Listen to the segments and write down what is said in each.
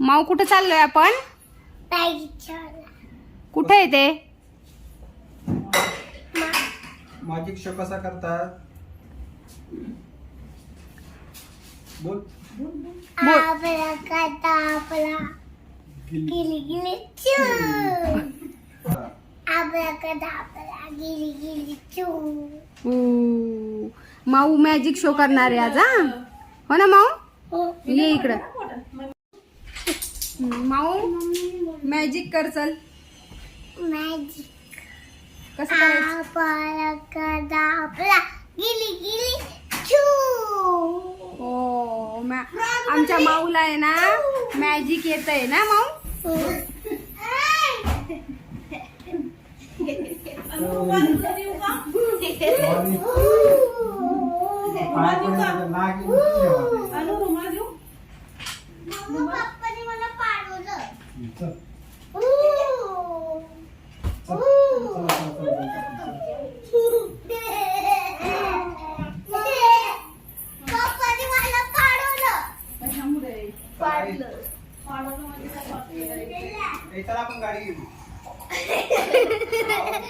माऊ कुठं चाललोय आपण? कुठे आहे ते? मॅजिक शो कसा करतात? बोल. आपला कथा आपला गिली गिली चू आपला कथा आपला गिली गिली चू ऊ, माऊ मॅजिक शो करणार आहे आज हा? हो ना माऊ? ये इकडं. माऊ मॅजिक कर चल. मॅजिक कसं करायचं? आपला कथा आपला गिली गिली चू हो मॅ- आमच्या माऊला आहे ना मॅजिक येत आहे ना माऊ मला पाडवलं पप्पाने मला पाडवलं चला आपण गाडी घेऊ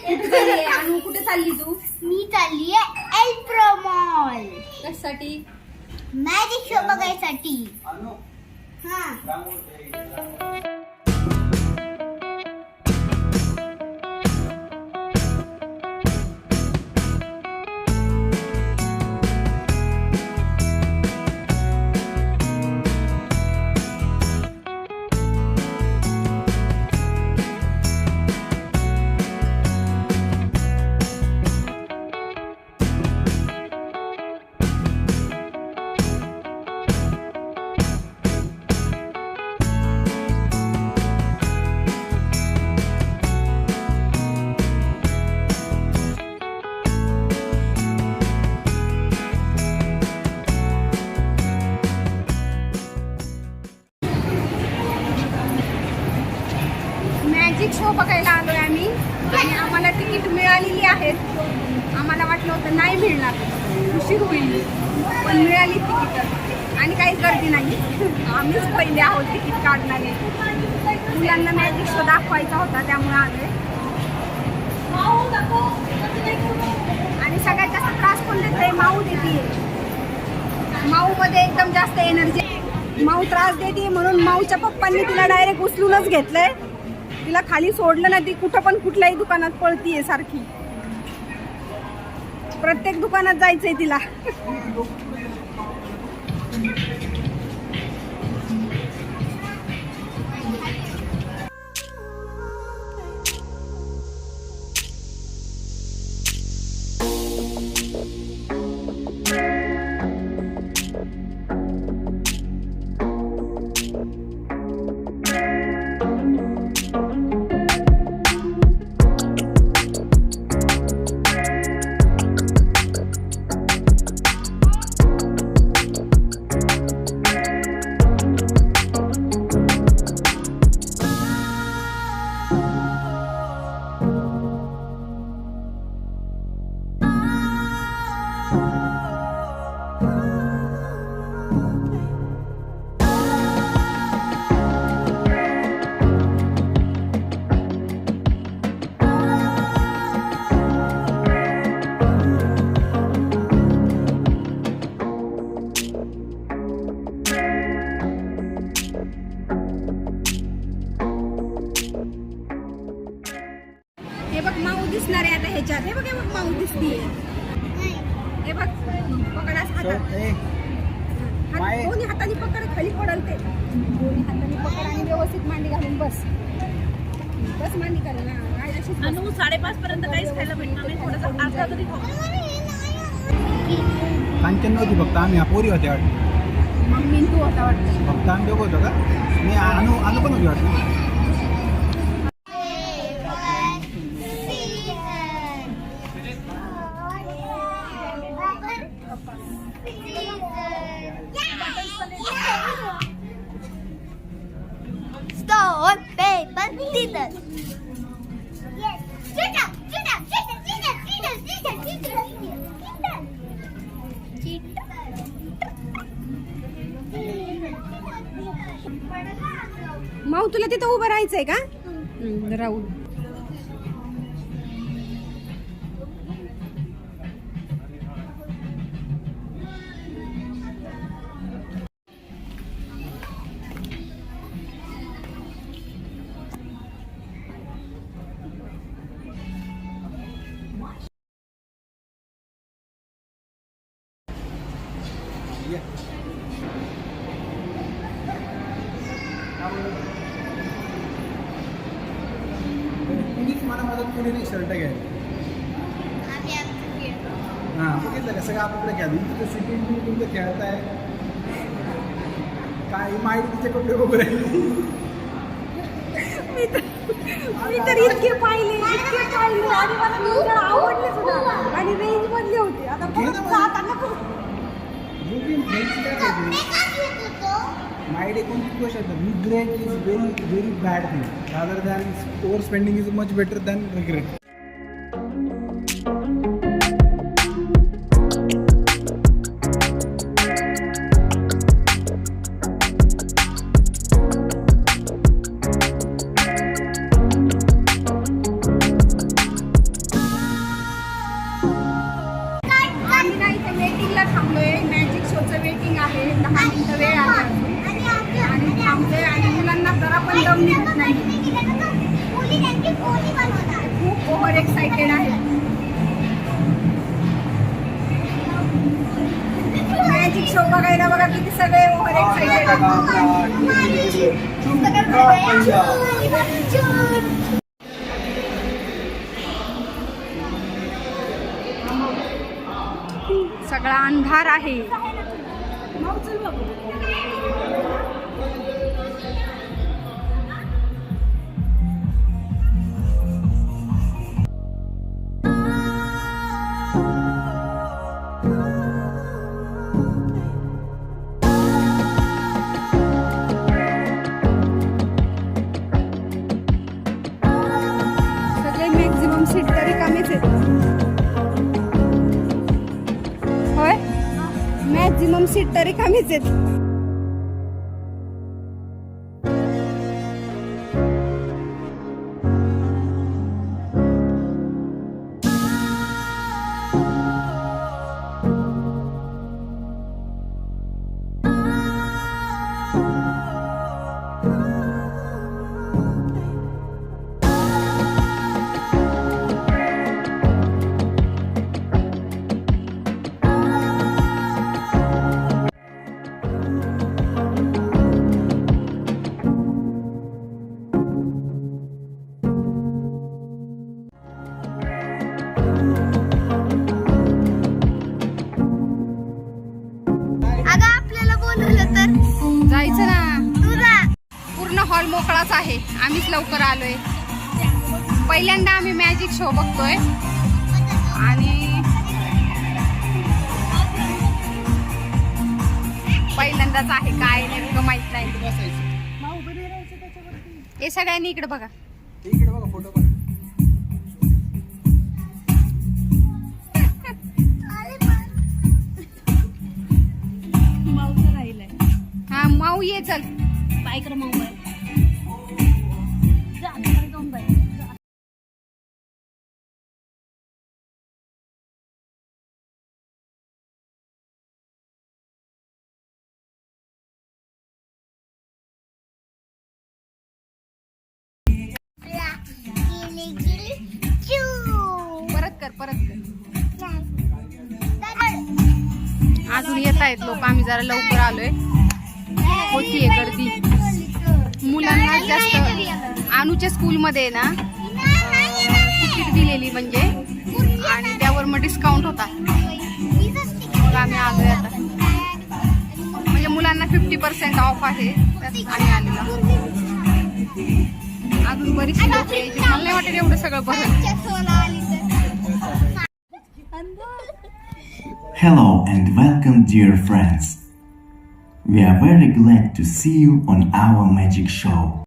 कुठे चालली आहे? अनु कुठे चालली तू मी चालली आहे एल्प्रो मॉल कशासाठी? मॅजिक शो बघायसाठी. उशीर होईल. पण मिळाली तिकीट. आणि काही गर्दी नाही. आम्हीच पहिले आहोत तिकीट काढणारे. मुलांना मॅजिक शो दाखवायचा होता त्यामुळे आले आणि सगळ्यात जास्त त्रास कोण देते माऊ देते माऊ मध्ये एकदम जास्त एनर्जी माऊ त्रास देते म्हणून माऊच्या पप्पांनी तिला डायरेक्ट उचलूनच घेतलंय. तिला खाली सोडलं ना ती कुठं पण कुठल्याही दुकानात पळतीये सारखी. प्रत्येक दुकानात जायचंय तिला. हे खाली पडल ते. दोन्ही हाताने पकड आणि व्यवस्थित मांडी घालून बस. बस मांडी बस. अनु साडेपाच पर्यंत काहीच खायला भेटणार नाही. थोडंसं अर्धा तरी खाऊ. कांचन नव्हती फक्त आम्ही. पोरी होत्या वाटतं. मम्मी तू होता वाटतं. फक्त आम्ही दोघं होतो का? मी अनु अनु पण होती वाटतं. Stone, paper, scissors. Yes. Scissors, scissors, scissors, scissors, scissors, scissors, scissors, scissors. Scissors. माऊ तुला तिथं उभं राहायचंय का हम्म, का आपल्याकडे घ्या? तुम्ही तिथं सिटिंग तुमचं खेळताय काय माहिती तिचे कपडे वगैरे मी तर इतके पाहिले इतके पाहिले. आणि मला नंतर आवडले सुद्धा. आणि रेंज मधले होते. आता परत. जाताना कोणती गोष्ट आहे? Range is very very bad thing rather than over spending is much better than regret सगळा अंधार आहे. मॅक्झिमम सीट तरी कमीच आहेत. लवकर आलोय. पहिल्यांदा आम्ही मॅजिक शो बघतोय. आणि पहिल्यांदाच आहे काय नेमकं माहीत नाही. हे सगळ्यांनी इकडे बघा. इकडे बघा फोटो बघा हा माऊ ये चल. गिली गिली परत कर परत कर. अजून येत आहेत लोक. आम्ही जरा लवकर आलोय. होतीये गर्दी. मुलांना जास्त अनुच्या स्कूलमध्ये ना तिकीट दिलेली म्हणजे आणि त्यावर मग डिस्काउंट होता. आम्ही आलोय आता. म्हणजे मुलांना फिफ्टी पर्सेंट ऑफ आहे. त्यात आम्ही आलेलो. अजून बरीचशी लोक यायची मला नाही वाटत एवढं सगळं बरं Hello and welcome, dear friends. We are very glad to see you on our magic show.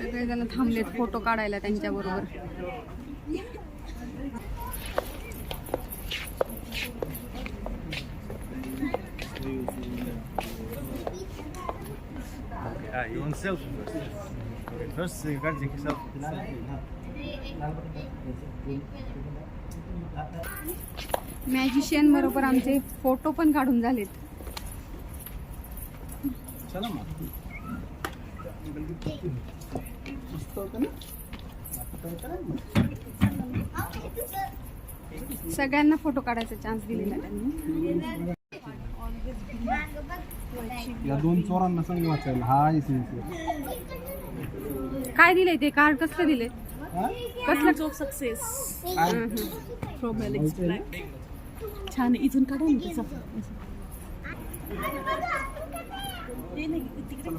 सगळेजण थांबलेत फोटो काढायला त्यांच्याबरोबर Ah, first? You मॅजिशियन बरोबर आमचे फोटो पण काढून झालेत चला मग मस्त होतं ना मस्त होतं ना? सगळ्यांना फोटो काढायचा चान्स दिलेला त्यांनी. या दोन चोरांना सांग वाचायला. हा इसेन्स काय दिलंय ते? कार्ड कसलं दिलंय? कसलं? ऑफ सक्सेस फ्रॉम एलेक्स छान आहे. इथून काढा ना त्याचा. तिकडे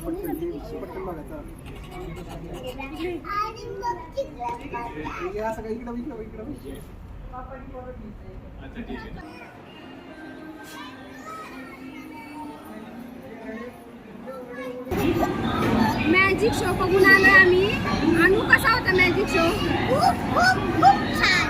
मॅजिक शो बघून आलो आम्ही. अनु कसा होता मॅजिक शो खूप खूप खूप छान.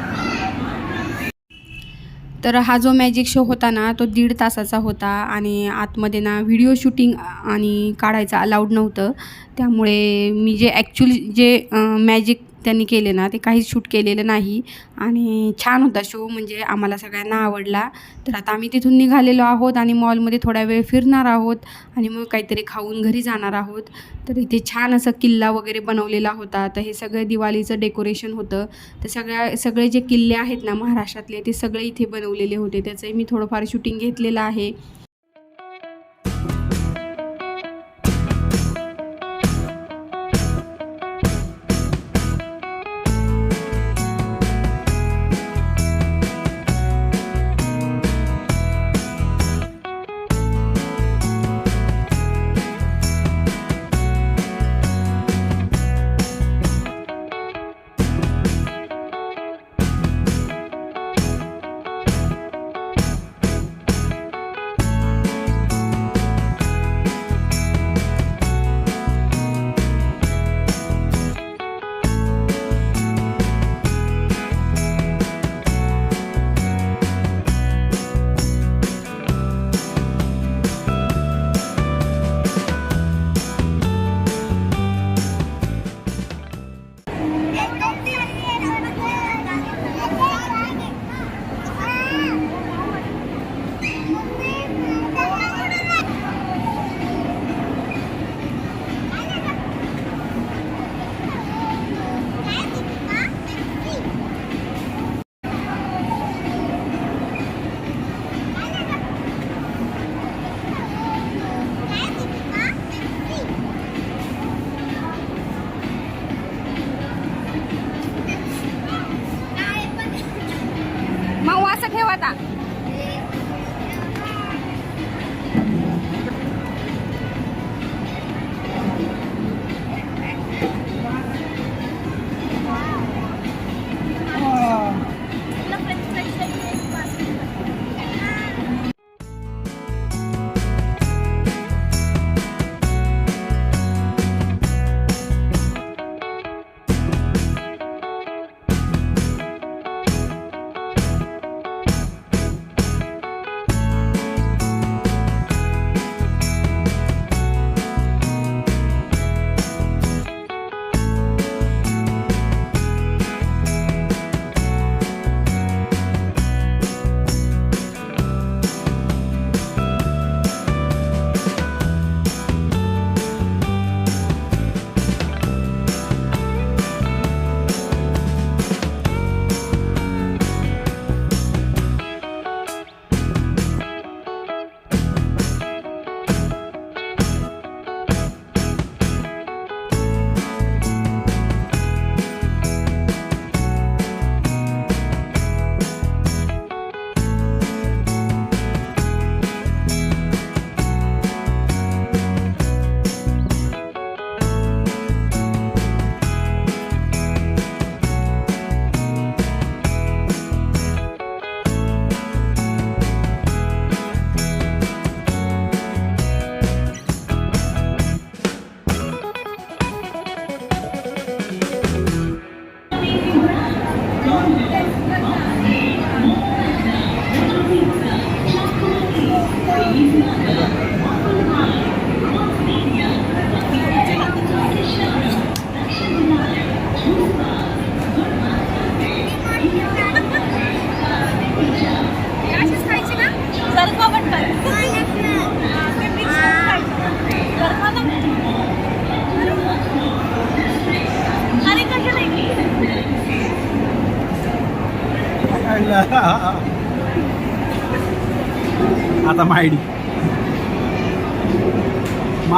तर हा जो मॅजिक शो होता ना तो दीड तासाचा होता आणि आतमध्ये ना व्हिडिओ शूटिंग आणि काढायचं अलाउड नव्हतं. त्यामुळे मी जे ॲक्च्युली जे मॅजिक त्यांनी केले ना ते काहीच शूट केलेलं नाही. आणि छान होता शो म्हणजे आम्हाला सगळ्यांना आवडला. तर आता आम्ही तिथून निघालेलो आहोत आणि मॉलमध्ये थोडा वेळ फिरणार आहोत आणि मग काहीतरी खाऊन घरी जाणार आहोत. तर इथे छान असं किल्ला वगैरे बनवलेला होता. तर हे सगळं दिवाळीचं डेकोरेशन होतं. तर सगळ्या सगळे जे किल्ले आहेत ना महाराष्ट्रातले ते सगळे इथे बनवलेले होते. त्याचंही मी थोडंफार शूटिंग घेतलेलं आहे.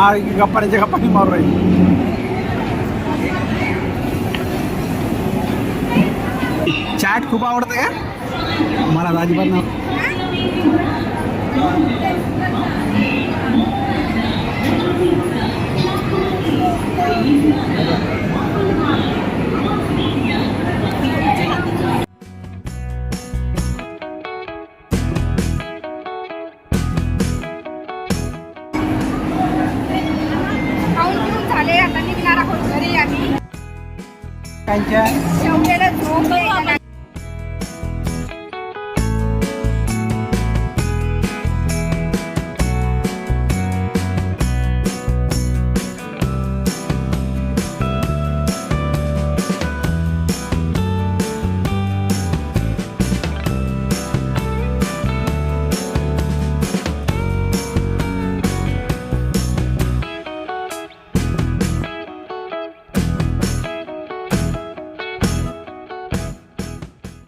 मार गप्पाच्या गप्पाने मारू राहील चाट खूप आवडतं का मला अजिबात ना खाऊन झाले आता